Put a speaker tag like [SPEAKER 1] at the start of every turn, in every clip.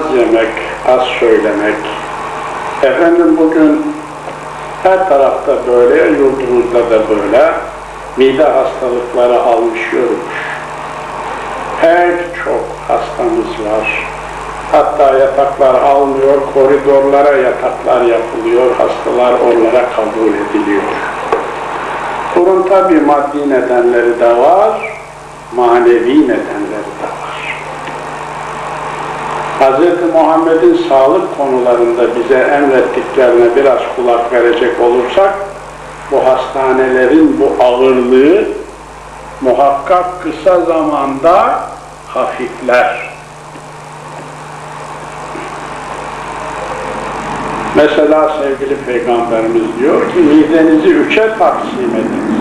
[SPEAKER 1] az yemek, az söylemek. Efendim bugün her tarafta böyle, yurdumuzda da böyle mide hastalıkları almışıyormuş. Pek çok hastamız var. Hatta yataklar almıyor, koridorlara yataklar yapılıyor, hastalar onlara kabul ediliyor. Bunun tabi maddi nedenleri de var, manevi nedenleri de var. Hz. Muhammed'in sağlık konularında bize emrettiklerine biraz kulak verecek olursak, bu hastanelerin bu ağırlığı muhakkak kısa zamanda hafifler. Mesela sevgili Peygamberimiz diyor ki midenizi üçe taksim ediniz.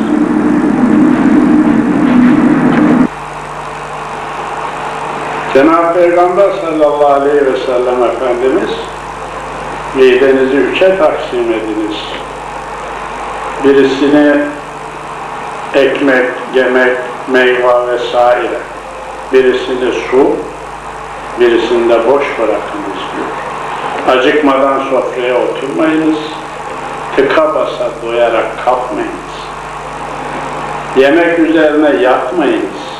[SPEAKER 1] Cenab-ı Peygamber sallallahu aleyhi ve sellem Efendimiz midenizi üçe taksim ediniz. Birisini ekmek, yemek, meyve vesaire. Birisini su, birisini de boş bırakınız diyor. Acıkmadan sofraya oturmayınız. Tıka basa doyarak kalkmayınız. Yemek üzerine yatmayınız.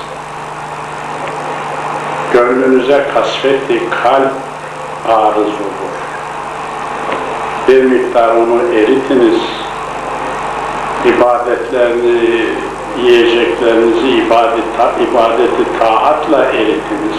[SPEAKER 1] Gönlünüze kasvetti kalp arız olur. Bir miktar onu eritiniz. İbadetlerini, yiyeceklerinizi ibadet, ibadeti taatla eritiniz